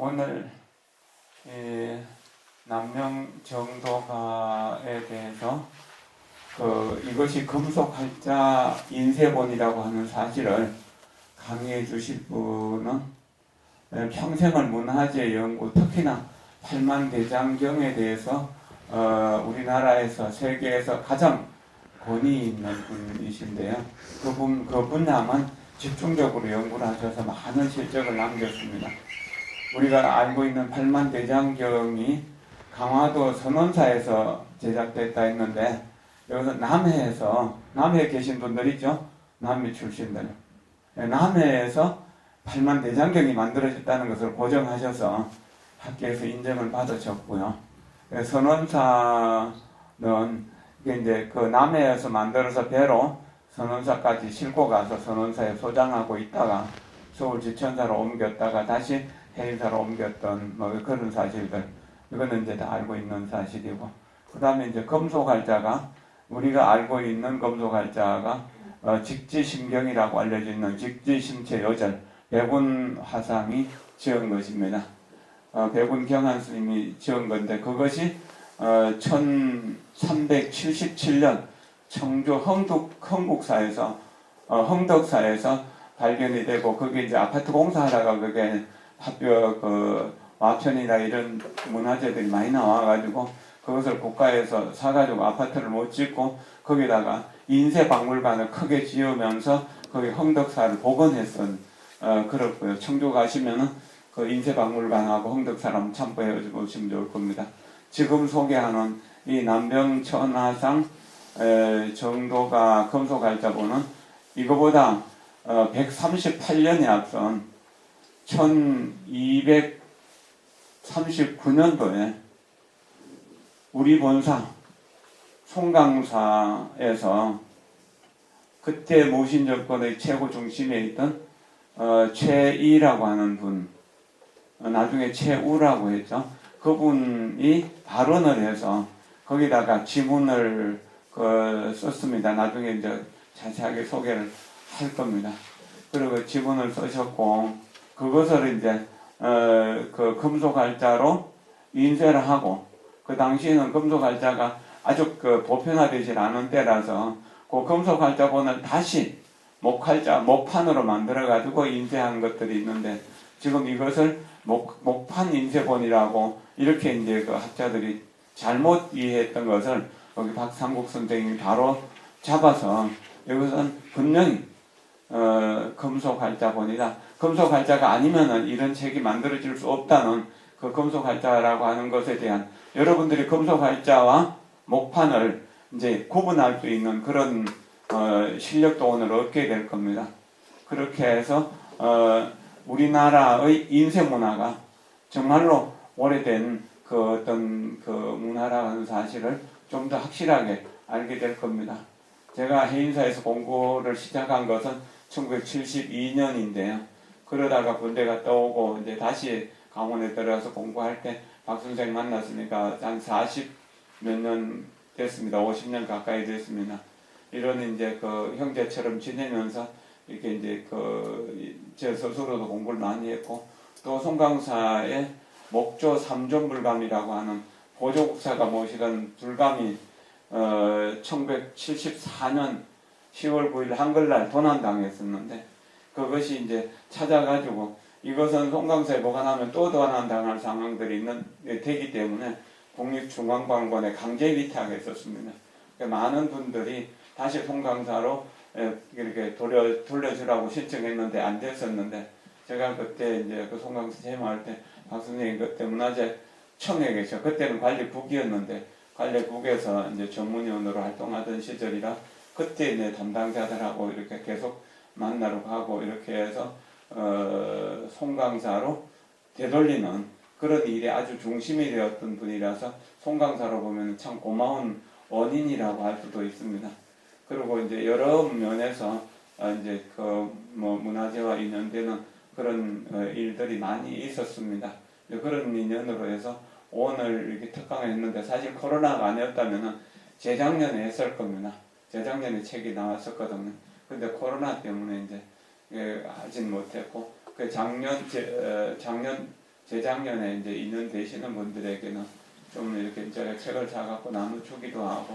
오늘 이 남명 정도가에 대해서 그 이것이 금속할자 인쇄본이라고 하는 사실을 강의해 주실 분은 평생을 문화재 연구 특히나 팔만대장경에 대해서 어, 우리나라에서 세계에서 가장 권위 있는 분이신데요. 그분 그 분야만 집중적으로 연구를 하셔서 많은 실적을 남겼습니다. 우리가 알고 있는 팔만대장경이 강화도 선원사에서 제작됐다 했는데 여기서 남해에서 남해에 계신 분들 있죠? 남해 출신들 네, 남해에서 팔만대장경이 만들어졌다는 것을 고정하셔서 학계에서 인정을 받으셨고요. 네, 선원사는 이제 그 남해에서 만들어서 배로 선원사까지 싣고 가서 선원사에 소장하고 있다가 서울 지천사로 옮겼다가 다시 해인사로 옮겼던 뭐 그런 사실들 이거는 이제 다 알고 있는 사실이고 그 다음에 이제 금속할자가 우리가 알고 있는 금속할자가 어, 직지심경이라고 알려져 있는 직지심체 요절 백운 화상이 지은 것입니다. 어, 백운 경한 스님이 지은 건데 그것이 어, 1377년 청주 흥덕, 흥국사에서 어, 흥덕사에서 발견이 되고 그게 이제 아파트 공사하다가 그게 합벽 그 와편이나 이런 문화재들이 많이 나와가지고 그것을 국가에서 사가지고 아파트를 못 짓고 거기다가 인쇄 박물관을 크게 지으면서 거기 흥덕사를 복원했던 어, 그렇고요. 청주 가시면은 그 인쇄 박물관하고 흥덕사를 한번 참고해 보시면 좋을 겁니다. 지금 소개하는 이 남병천하상 에, 정도가 금속할자본은 이거보다 어, 138년이 앞선 1239년도에 우리 본사 송강사에서 그때 모신 정권의 최고 중심에 있던 어, 최이라고 하는 분, 어, 나중에 최우라고 했죠. 그분이 발언을 해서 거기다가 지문을 그 썼습니다. 나중에 이제 자세하게 소개를 할 겁니다. 그리고 지문을 쓰셨고 그것을 이제 어, 그 금속할자로 인쇄를 하고 그 당시에는 금속할자가 아주 그 보편화되지 않은 때라서 그 금속할자본을 다시 목할자 목판으로 만들어 가지고 인쇄한 것들이 있는데 지금 이것을 목, 목판 인쇄본이라고 이렇게 이제 그 학자들이 잘못 이해했던 것을 거기 박상국 선생님이 바로 잡아서 이것은 분명히 어, 금속할자본이다. 금속할자가 아니면은 이런 책이 만들어질 수 없다는 그 금속할자라고 하는 것에 대한 여러분들이 금속할자와 목판을 이제 구분할 수 있는 그런 어, 실력도 오늘 얻게 될 겁니다. 그렇게 해서 어, 우리나라의 인쇄 문화가 정말로 오래된 그 어떤 그 문화라는 사실을 좀 더 확실하게 알게 될 겁니다. 제가 해인사에서 공부를 시작한 것은 1972년인데요. 그러다가 군대 갔다 오고 이제 다시 강원에 들어가서 공부할 때 박 선생 만났으니까 한 40 몇 년 됐습니다. 50년 가까이 됐습니다. 이런 이제 그 형제처럼 지내면서 이렇게 이제 그 제 스스로도 공부를 많이 했고 또 송강사의 목조 삼존불감이라고 하는 보조국사가 모시던 불감이 어 1974년 10월 9일 한글날 도난당했었는데 그것이 이제 찾아가지고 이것은 송강사에 보관하면 또 도난당할 상황들이 있는 되기 때문에 국립중앙관권에 강제 위탁했었습니다. 그러니까 많은 분들이 다시 송강사로 에, 이렇게 돌려 돌려주라고 신청했는데 안 됐었는데 제가 그때 이제 그 송강사 제마할 때 박 선생님 그때 문화재 청에 계셔 그때는 관리국이었는데 관리국에서 이제 전문위원으로 활동하던 시절이라 그때 내 담당자들하고 이렇게 계속 만나러 가고 이렇게 해서 어, 송강사로 되돌리는 그런 일에 아주 중심이 되었던 분이라서 송강사로 보면 참 고마운 원인이라고 할 수도 있습니다. 그리고 이제 여러 면에서 어, 이제 그 뭐 문화재와 인연되는 그런 어, 일들이 많이 있었습니다. 그런 인연으로 해서 오늘 이렇게 특강을 했는데 사실 코로나가 아니었다면은 재작년에 했을 겁니다. 재작년에 책이 나왔었거든요. 근데 코로나 때문에 이제 예, 하진 못했고 그 작년 제, 어, 작년 재작년에 이제 인연 되시는 분들에게는 좀 이렇게 이제 책을 사갖고 나눠주기도 하고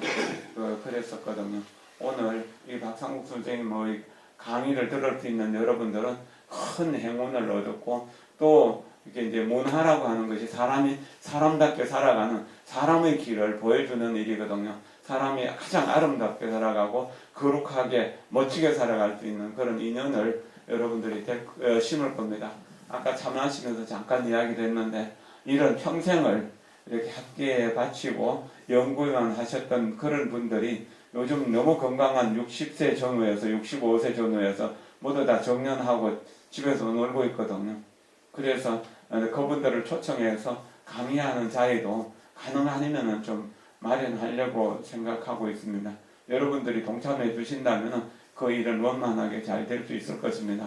그 그랬었거든요. 오늘 이 박상국 선생님의 강의를 들을 수 있는 여러분들은 큰 행운을 얻었고 또 이게 이제 문화라고 하는 것이 사람이 사람답게 살아가는 사람의 길을 보여주는 일이거든요. 사람이 가장 아름답게 살아가고 거룩하게 멋지게 살아갈 수 있는 그런 인연을 여러분들이 될- 어, 심을 겁니다. 아까 참여하시면서 잠깐 이야기를 했는데 이런 평생을 이렇게 학계에 바치고 연구만 하셨던 그런 분들이 요즘 너무 건강한 60세 전후에서 65세 전후에서 모두 다 정년하고 집에서 놀고 있거든요. 그래서 어, 그분들을 초청해서 강의하는 자리도 가능하면은 좀 마련하려고 생각하고 있습니다. 여러분들이 동참해 주신다면 그 일은 원만하게 잘 될 수 있을 것입니다.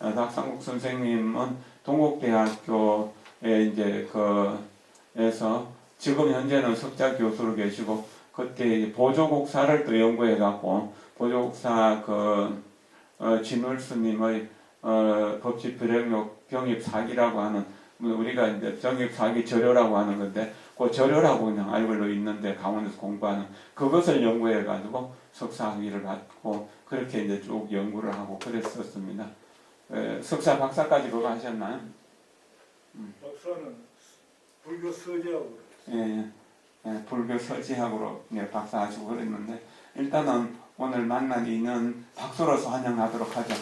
어, 박상국 선생님은 동국대학교에 이제 그에서 지금 현재는 석자 교수로 계시고 그때 이제 보조국사를 또 연구해 갖고 보조국사 그 어, 진울스님의 어, 법칙 불행력 병입 사기라고 하는 뭐 우리가 이제 병입 사기 절효라고 하는 건데 그 절효라고 그냥 알고 있는데 강원에서 공부하는 그것을 연구해 가지고 석사 학위를 받고 그렇게 이제 쭉 연구를 하고 그랬었습니다. 에, 석사 박사까지 그거 하셨나요? 박사는 불교 서재하고 예, 예. 예, 불교 서지학으로 예, 박사하시고 그랬는데 일단은 오늘 만난 이는 박수로서 환영하도록 하죠.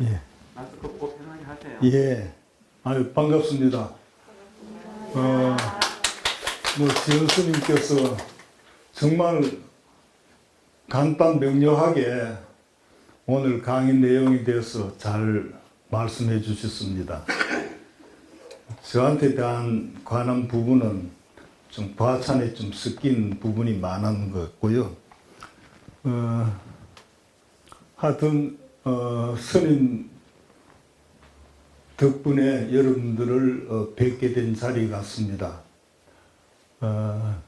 예. 마스크 꼭 편하게 하세요. 예. 아유, 반갑습니다. 어, 뭐, 지은 스님께서 정말 간단 명료하게 오늘 강의 내용에 대해서 잘 말씀해 주셨습니다. 저한테 대한 관한 부분은 좀 과찬에 좀 섞인 부분이 많은 것 같고요. 어, 하여튼, 어, 스님 덕분에 여러분들을 어, 뵙게 된 자리 같습니다. 어,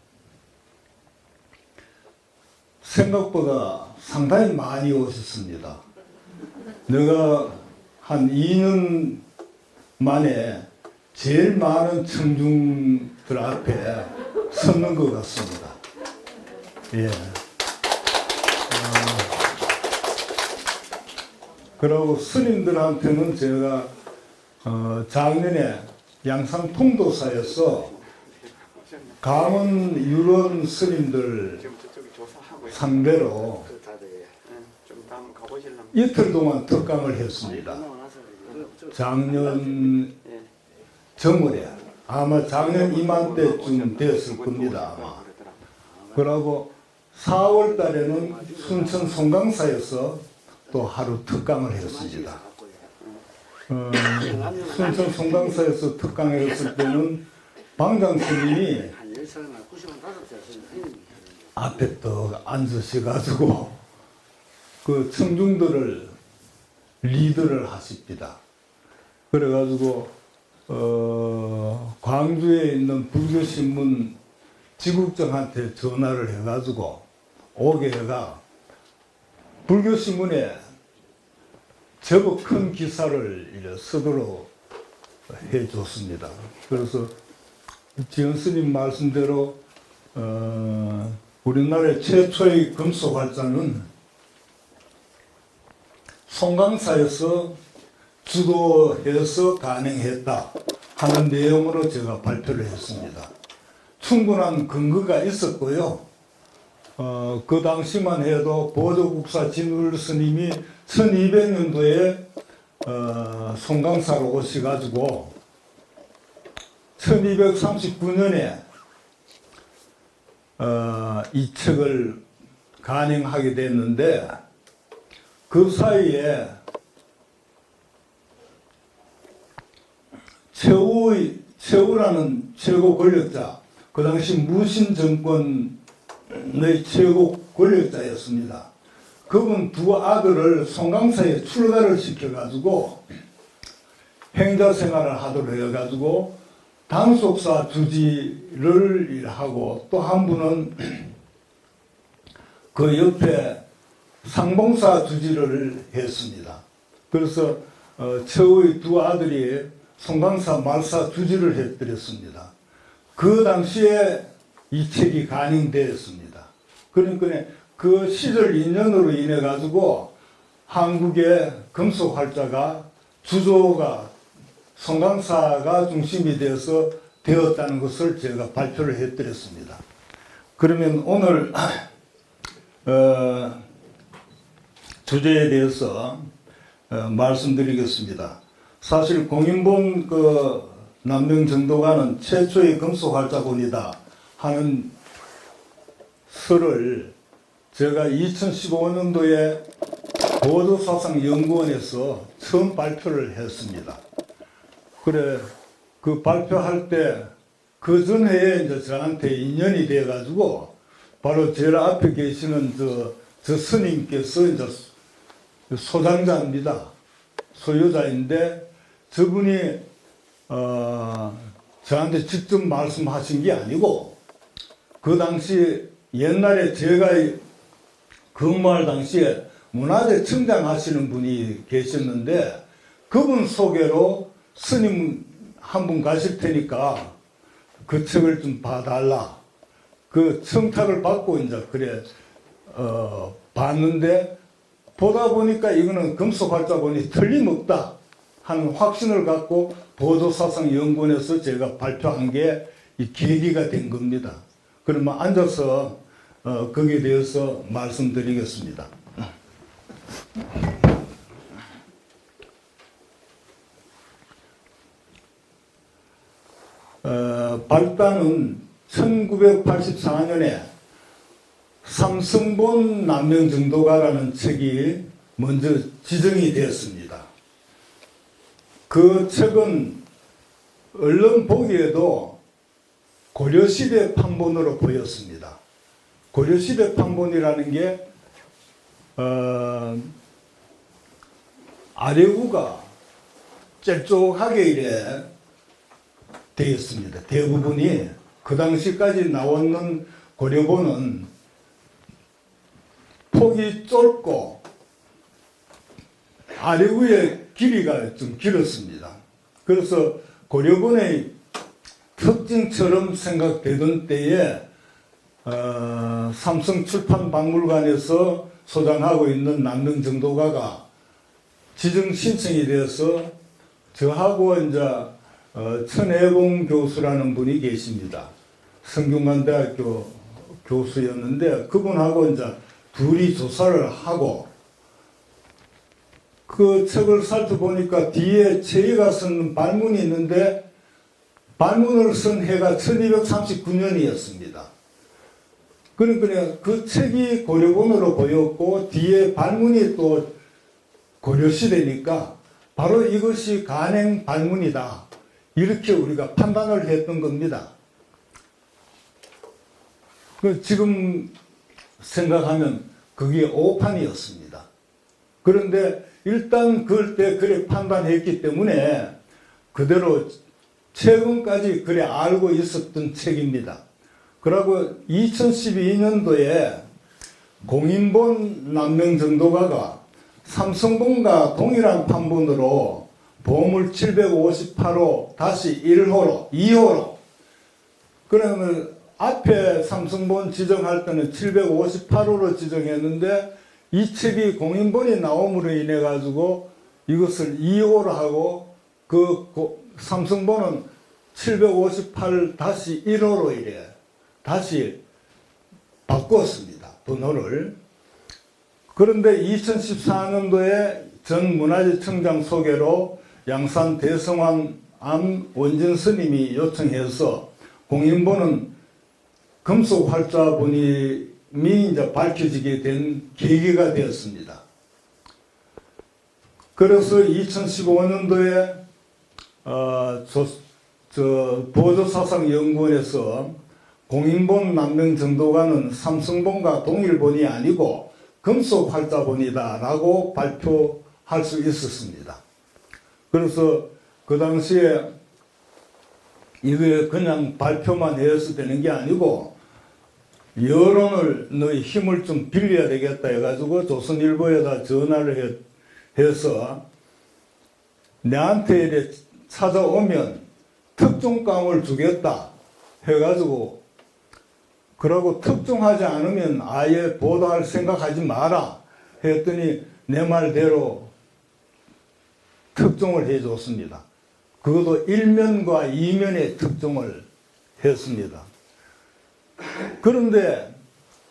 생각보다 상당히 많이 오셨습니다. 내가 한 2년 만에 제일 많은 청중들 앞에 섰는 것 같습니다. 예. 그리고 스님들한테는 제가 어, 작년에 양산 통도사에서 강원 유원 스님들. 상대로. 이틀 동안 특강을 했습니다. 작년 예. 정월에 아마 작년 이맘때쯤 됐을 겁니다. 아마. 그러고 4월 달에는 순천 송강사에서 또 하루 특강을 했습니다. 어, 순천 송강사에서 특강을 했을 때는 방장 스님이 한 10살이나 95살 앞에 또 앉으셔가지고 그 청중들을 리드를 하십니다. 그래가지고 어, 광주에 있는 불교신문 지국장한테 전화를 해가지고 오게 해가 불교신문에 제법 큰 기사를 쓰도록 해줬습니다. 그래서 지은 스님 말씀대로 어, 우리나라의 최초의 금속 활자는 송강사에서 주도해서 가능했다 하는 내용으로 제가 발표를 했습니다. 충분한 근거가 있었고요. 어, 그 당시만 해도 보조국사 진울 스님이 1200년도에 어, 송강사로 오셔가지고 1239년에 어, 이 책을 간행하게 됐는데 그 사이에 최후의 최후라는 최고 권력자 그 당시 무신 정권 의 최고 권력자였습니다. 그분 두 아들을 송강사에 출가를 시켜가지고 행자 생활을 하도록 해가지고 단속사 주지를 하고 또 한 분은 그 옆에 상봉사 주지를 했습니다. 그래서 어, 최후의 두 아들이 송강사 말사 주지를 해드렸습니다. 그 당시에 이 책이 간행되었습니다. 그러니까 그 시절 인연으로 인해 가지고 한국의 금속 활자가 주조가 송강사가 중심이 되어서 되었다는 것을 제가 발표를 해드렸습니다. 그러면 오늘 어, 주제에 대해서 어, 말씀드리겠습니다. 사실 공인본 그 남명정도가는 최초의 금속활자본이다 하는 설을 제가 2015년도에 보도사상연구원에서 처음 발표를 했습니다. 그래 그 발표할 때 그 전해에 이제 저한테 인연이 돼 가지고 바로 제일 앞에 계시는 저, 저 스님께서 이제 소장자입니다. 소유자인데 저분이 어, 저한테 직접 말씀하신 게 아니고 그 당시 옛날에 제가 근무할 당시에 문화재 청장 하시는 분이 계셨는데 그분 소개로 스님 한 분 가실 테니까 그 책을 좀 봐달라. 그 청탁을 받고 이제 그래 어, 봤는데 보다 보니까 이거는 금속 활자본이 틀림없다 하는 확신을 갖고 보도사상 연구원에서 제가 발표한 게 이 계기가 된 겁니다. 그러면 앉아서 어, 거기에 대해서 말씀드리겠습니다. 어, 발단은 1984년에 삼성본 남명정도가라는 책이 먼저 지정이 되었습니다. 그 책은 얼른 보기에도 고려시대 판본으로 보였습니다. 고려시대 판본이라는 게 어, 아래구가 짤쪽하게 이래 되어 있습니다. 대부분이 그 당시까지 나오는 고려본은 폭이 좁고 아래 위에 길이가 좀 길었습니다. 그래서 고려본의 특징처럼 생각되던 때에 어, 삼성 출판 박물관에서 소장하고 있는 남릉 정도가가 지정 신청이 되어서 저하고 이제 어, 천혜봉 교수라는 분이 계십니다. 성균관대학교 교수였는데 그분하고 이제 둘이 조사를 하고 그 책을 살펴보니까 뒤에 최희가 쓴 발문이 있는데 발문을 쓴 해가 1239년이었습니다. 그러니까 그 책이 고려본으로 보였고 뒤에 발문이 또 고려시대니까 바로 이것이 간행 발문이다. 이렇게 우리가 판단을 했던 겁니다. 그 지금 생각하면 그게 오판이었습니다. 그런데 일단 그럴 때 그래 판단했기 때문에 그대로 최근까지 그래 알고 있었던 책입니다. 그리고 2012년도에 공인본 남명정도가가 삼성본과 동일한 판본으로 보물 758호 다시 1호로 2호로 그러면 앞에 삼성본 지정할 때는 758호로 지정했는데 이 책이 공인본이 나옴으로 인해 가지고 이것을 2호로 하고 그 고- 삼성본은 758 다시 1호로 이래 다시 바꾸었습니다 번호를 그런데 2014년도에 전 문화재청장 소개로 양산 대성황 암 원진 스님이 요청해서 공인본은 금속 활자본이 이제 밝혀지게 된 계기가 되었습니다. 그래서 2015년도에 어, 저, 저 보조사상연구원에서 공인본 남명 정도가는 삼성본과 동일본이 아니고 금속 활자본이다 라고 발표할 수 있었습니다. 그래서 그 당시에 이게 그냥 발표만 해서 되는 게 아니고 여론을 너희 힘을 좀 빌려야 되겠다 해가지고 조선일보에다 전화를 해, 해서 내한테 이래 찾아오면 특종감을 주겠다 해가지고 그러고 특종하지 않으면 아예 보도할 생각하지 마라 했더니 내 말대로 특종을 해줬습니다. 그것도 일면과 이면의 특종을 했습니다. 그런데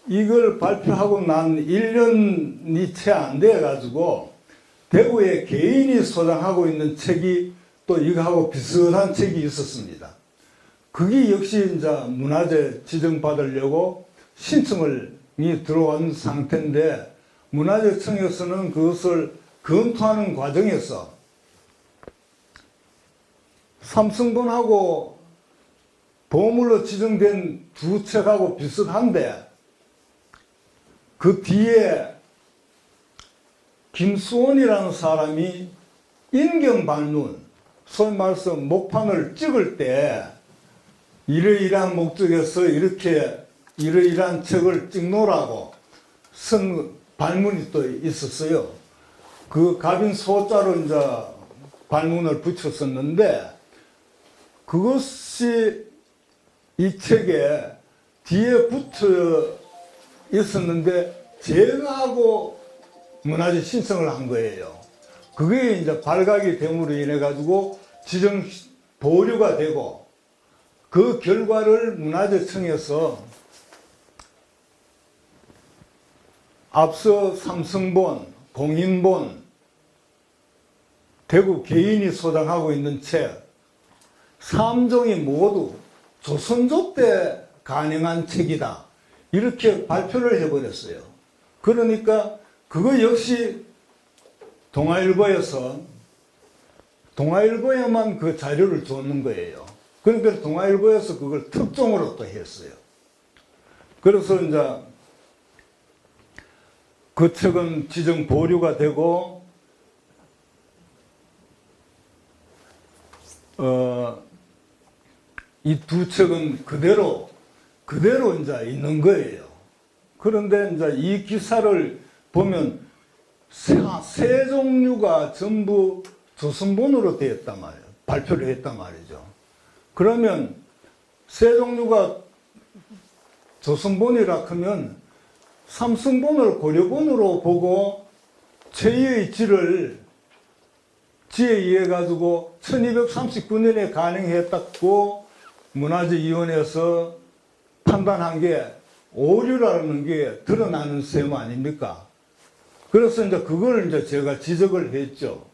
이걸 발표하고 난 1년이 채 안 돼 가지고 대구에 개인이 소장하고 있는 책이 또 이거하고 비슷한 책이 있었습니다. 그게 역시 이제 문화재 지정받으려고 신청을 이 들어온 상태인데 문화재청에서는 그것을 검토하는 과정에서 삼성본하고 보물로 지정된 두 책하고 비슷한데 그 뒤에 김수원이라는 사람이 인경 반문, 소위 말해서 목판을 찍을 때 이러이러한 목적에서 이렇게 이러이러한 책을 찍노라고 쓴 발문이 또 있었어요. 그 갑인 소자로 이제 발문을 붙였었는데 그것이 이 책에 뒤에 붙어 있었는데 제가 하고 문화재 신청을 한 거예요. 그게 이제 발각이 됨으로 인해 가지고 지정 보류가 되고 그 결과를 문화재청에서 앞서 삼성본, 공인본, 대구 개인이 소장하고 있는 책, 삼종이 모두 조선조 때 가능한 책이다. 이렇게 발표를 해버렸어요. 그러니까 그거 역시 동아일보에서 동아일보에만 그 자료를 줬는 거예요. 그러니까 동아일보에서 그걸 특종으로 또 했어요. 그래서 이제 그 책은 지정 보류가 되고 어, 이 두 책은 그대로 그대로 이제 있는 거예요. 그런데 이제 이 기사를 보면 세, 세 종류가 전부 조선본으로 되었단 말이에요. 발표를 했단 말이죠. 그러면 세 종류가 조선본이라 하면 삼성본을 고려본으로 보고 최의 질을 지에 의해 가지고 1239년에 가능했다고 문화재위원회에서 판단한 게 오류라는 게 드러나는 셈 아닙니까? 그래서 이제 그걸 이제 제가 지적을 했죠.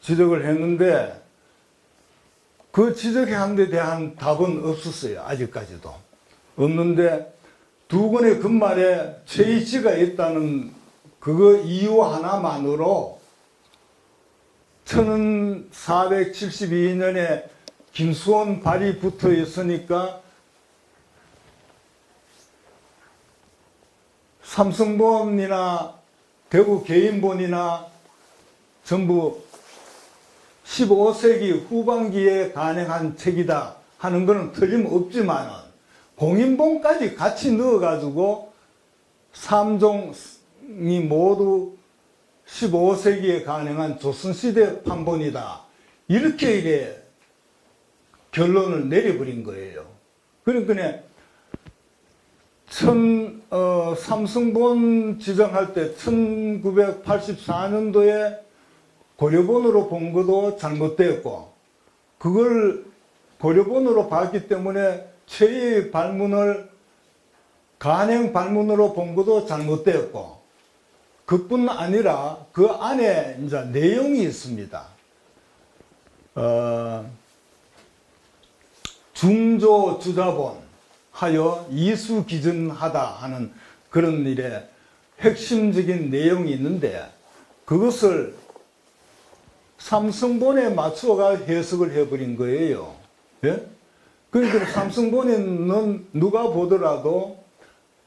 지적을 했는데 그 지적한 데 대한 답은 없었어요. 아직까지도. 없는데 두 권의 금말에 최이치가 있다는 그거 이유 하나만으로 1472년에 김수원 발이 붙어 있으니까 삼성본이나 대구 개인본이나 전부 15세기 후반기에 가능한 책이다 하는 것은 틀림없지만 공인본까지 같이 넣어가지고 삼종이 모두 15세기에 가능한 조선시대 판본이다. 이렇게 이래 결론을 내려버린 거예요. 그러니까 천, 어, 삼성본 지정할 때 1984년도에 고려본으로 본 것도 잘못되었고, 그걸 고려본으로 봤기 때문에 최의 발문을 간행 발문으로 본 것도 잘못되었고, 그뿐 아니라 그 안에 이제 내용이 있습니다. 어, 중조 주자본 하여 이수 기준하다 하는 그런 일에 핵심적인 내용이 있는데 그것을 삼성본에 맞추어가 해석을 해버린 거예요. 예? 그러니까 삼성본에는 누가 보더라도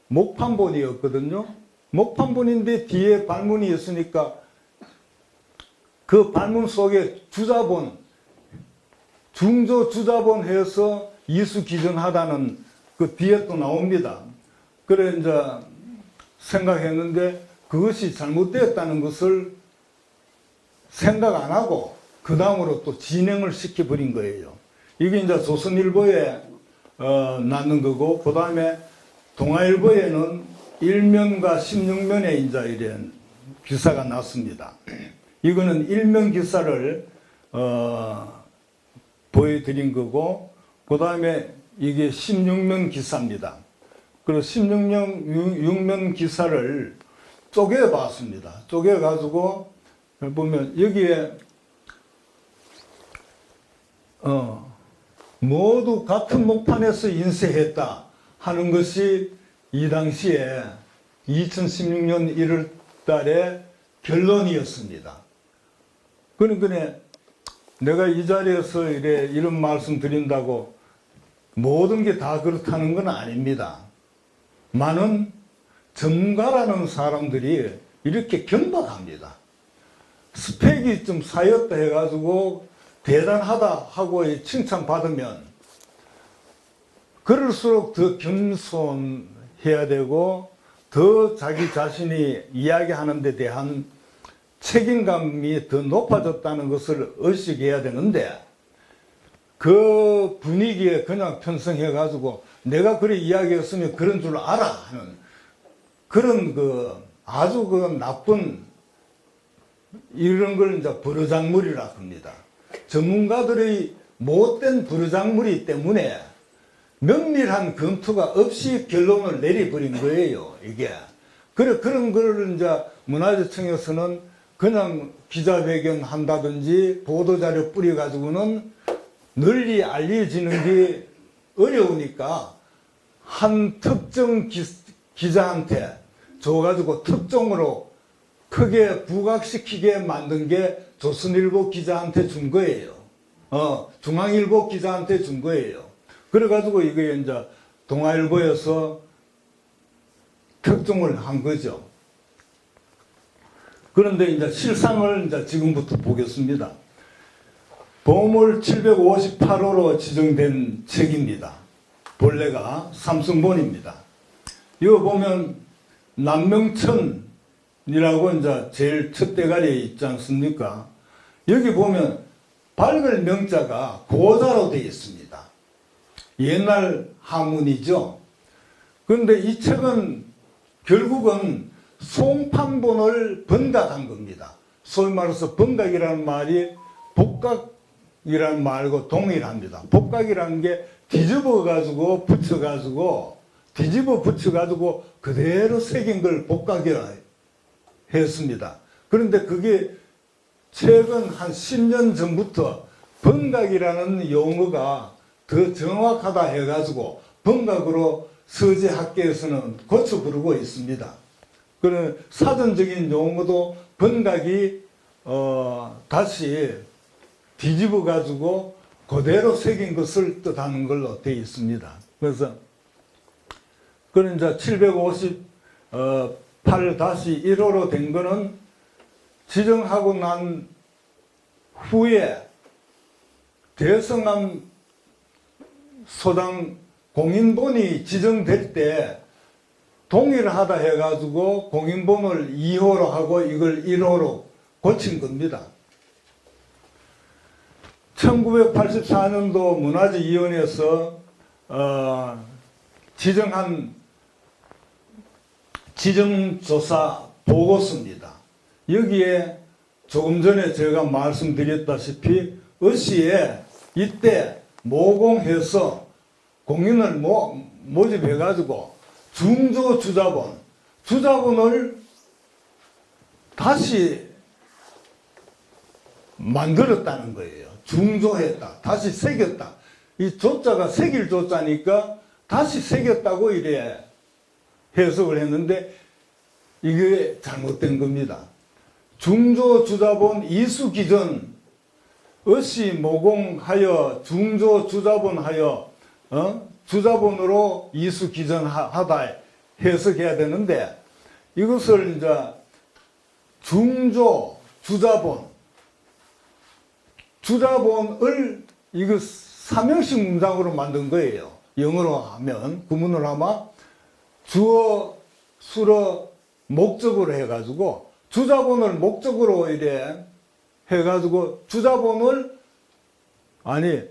목판본이었거든요. 목판본인데 뒤에 발문이 있으니까 그 발문 속에 주자본, 중조 주자본 해서 이수 기준하다는 그 뒤에 또 나옵니다. 그래 이제 생각했는데 그것이 잘못되었다는 것을 생각 안 하고 그 다음으로 또 진행을 시켜버린 거예요. 이게 이제 조선일보에 어, 났는 거고 그 다음에 동아일보에는 1면과 16면에 이제 이런 기사가 났습니다. 이거는 1면 기사를 어, 보여드린 거고 그 다음에 이게 16면 기사입니다. 그리고 16면 6면 기사를 쪼개 봤습니다. 쪼개 가지고 보면 여기에 어 모두 같은 목판에서 인쇄했다 하는 것이 이 당시에 2016년 1월 달에 결론이었습니다. 그러니까 내가 이 자리에서 이래 이런 말씀 드린다고 모든 게 다 그렇다는 건 아닙니다. 많은 전문가라는 사람들이 이렇게 경박합니다. 스펙이 좀 쌓였다 해가지고 대단하다 하고 칭찬받으면 그럴수록 더 겸손해야 되고 더 자기 자신이 이야기하는 데 대한 책임감이 더 높아졌다는 것을 의식해야 되는데 그 분위기에 그냥 편성해 가지고 내가 그래 이야기했으면 그런 줄 알아 하는 그런 그 아주 그 나쁜 이런 걸 이제 버르장물이라 합니다. 전문가들의 못된 버르장물이 때문에 면밀한 검토가 없이 결론을 내려버린 거예요, 이게. 그래, 그런 걸 이제 문화재청에서는 그냥 기자회견 한다든지 보도자료 뿌려가지고는 널리 알려지는 게 어려우니까 한 특정 기, 기자한테 줘가지고 특종으로 크게 부각시키게 만든 게 조선일보 기자한테 준 거예요. 어, 중앙일보 기자한테 준 거예요. 그래가지고 이게 이제 동아일보에서 특종을 한 거죠. 그런데 이제 실상을 이제 지금부터 보겠습니다. 보물 758호로 지정된 책입니다. 본래가 삼성본입니다. 이거 보면 남명천이라고 이제 제일 첫 대가리에 있지 않습니까? 여기 보면 밝을 명자가 고자로 되어 있습니다. 옛날 한문이죠. 그런데 이 책은 결국은 송판본을 번각한 겁니다. 소위 말해서 번각이라는 말이 복각 이라는 말과 동일합니다. 복각이라는 게 뒤집어 가지고 붙여 가지고 뒤집어 붙여 가지고 그대로 새긴 걸 복각이라 했습니다. 그런데 그게 최근 한 10년 전부터 번각이라는 용어가 더 정확하다 해가지고 번각으로 서재학계에서는 고쳐 부르고 있습니다. 그런 사전적인 용어도 번각이 어, 다시 뒤집어 가지고 그대로 새긴 것을 뜻하는 걸로 되어 있습니다. 그래서 그런 이제 758 다시 1호로 된 거는 지정하고 난 후에 대성함 소당 공인본이 지정될 때 동일하다 해가지고 공인본을 2호로 하고 이걸 1호로 고친 겁니다. 1984년도 문화재위원회에서 어, 지정한 지정조사 보고서입니다. 여기에 조금 전에 제가 말씀드렸다시피 어시에 이때 모공해서 공인을 모, 모집해가지고 중조 주자본, 주자본을 다시 만들었다는 거예요. 중조했다. 다시 새겼다. 이 조자가 새길 조자니까 다시 새겼다고 이래 해석을 했는데 이게 잘못된 겁니다. 중조 주자본 이수 기전 어시 모공하여 중조 주자본하여 어? 주자본으로 이수 기전하다 해석해야 되는데 이것을 이제 중조 주자본 주자본을 이거 삼형식 문장으로 만든 거예요. 영어로 하면 구문을 하면 주어, 수어, 목적으로 해가지고 주자본을 목적으로 이래 해가지고 주자본을 아니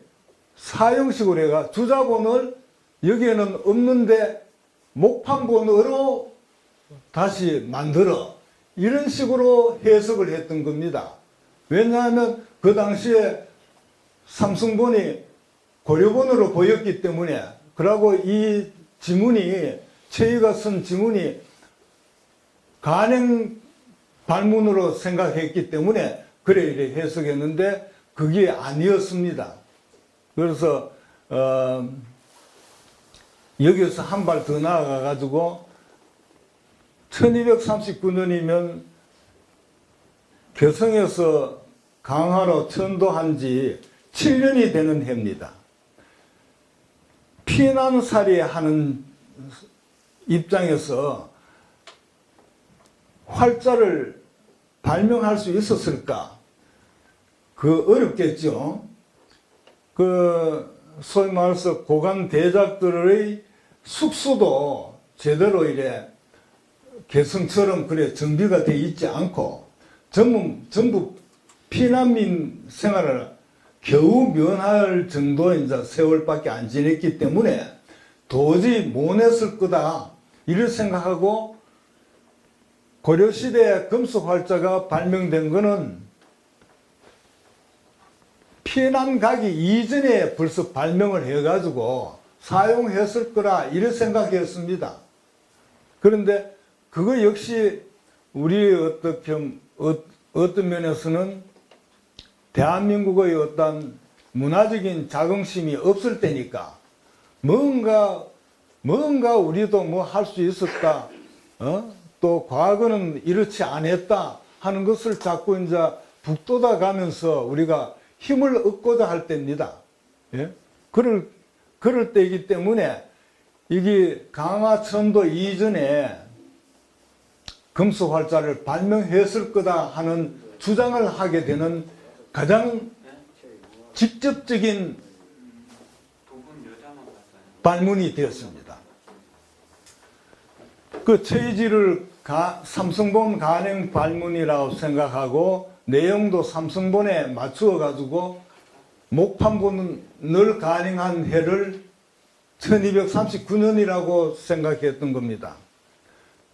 사형식으로 해가 주자본을 여기에는 없는데 목판본으로 다시 만들어 이런 식으로 해석을 했던 겁니다. 왜냐하면 그 당시에 삼성본이 고려본으로 보였기 때문에 그러고 이 지문이 최희가 쓴 지문이 간행 발문으로 생각했기 때문에 그래 이래 해석했는데 그게 아니었습니다. 그래서 어, 여기서 한 발 더 나아가 가지고 1239년이면 개성에서 강화로 천도한 지 7년이 되는 해입니다. 피난살이 하는 입장에서 활자를 발명할 수 있었을까? 그 어렵겠죠. 그 소위 말해서 고관 대작들의 숙소도 제대로 이래 개성처럼 그래 정비가 돼 있지 않고 전부 전부 피난민 생활을 겨우 면할 정도의 이제 세월밖에 안 지냈기 때문에 도저히 못 냈을 거다 이를 생각하고 고려시대 금속활자가 발명된 거는 피난 가기 이전에 벌써 발명을 해가지고 사용했을 거라 이를 생각했습니다. 그런데 그거 역시 우리 어떻게 어, 어떤 면에서는 대한민국의 어떤 문화적인 자긍심이 없을 때니까 뭔가 뭔가 우리도 뭐 할 수 있었다. 어? 또 과거는 이렇지 않았다 하는 것을 자꾸 이제 북돋아 가면서 우리가 힘을 얻고자 할 때입니다. 예? 그럴 그럴 때이기 때문에 이게 강화천도 이전에 금속활자를 발명했을 거다 하는 주장을 하게 되는 가장 직접적인. 발문이 되었습니다. 그 가, 삼성본 간행 발문이라고 생각하고 내용도 삼성본에 맞추어 가지고 목판본을 간행한 해를 1239년이라고 생각했던 겁니다.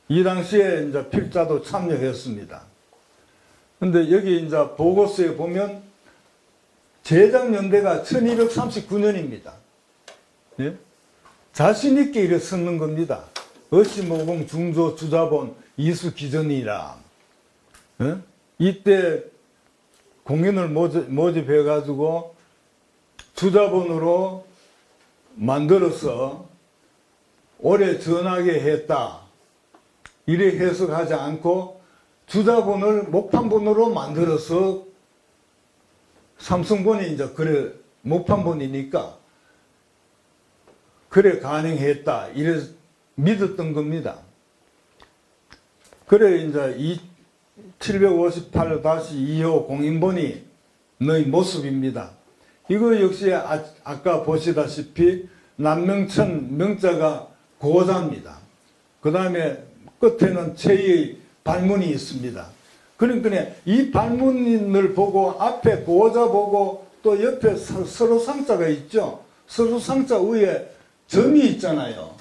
이 당시에 이제 필자도 참여했습니다. 근데 여기 이제 보고서에 보면 제작 연대가 1239년입니다. 예? 자신 있게 이래 쓰는 겁니다. 어시모공 중조 주자본 이수 기전이라. 예? 이때 공연을 모집, 모집해가지고 주자본으로 만들어서 오래 전하게 했다. 이래 해석하지 않고 주자본을 목판본으로 만들어서 삼성본이 이제 그래 목판본이니까 그래 가능했다 이래 믿었던 겁니다. 그래 이제 이 758-2호 공인본이 너희 모습입니다. 이거 역시 아, 아까 보시다시피 남명천 명자가 고자입니다. 그 다음에 끝에는 최의 발문이 있습니다. 그러니까 이 발문을 보고 앞에 고자 보고 또 옆에 서- 서로 상자가 있죠. 서로 상자 위에 점이 있잖아요.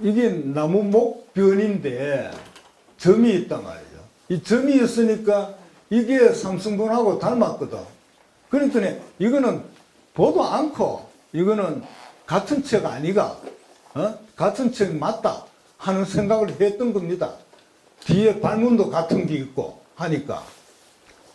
이게 나무 목변인데 점이 있단 말이죠. 이 점이 있으니까 이게 삼성본하고 닮았거든. 그러니까 이거는 보도 않고 이거는 같은 책 아니가 어? 같은 책 맞다 하는 생각을 했던 겁니다. 뒤에 발문도 같은 게 있고 하니까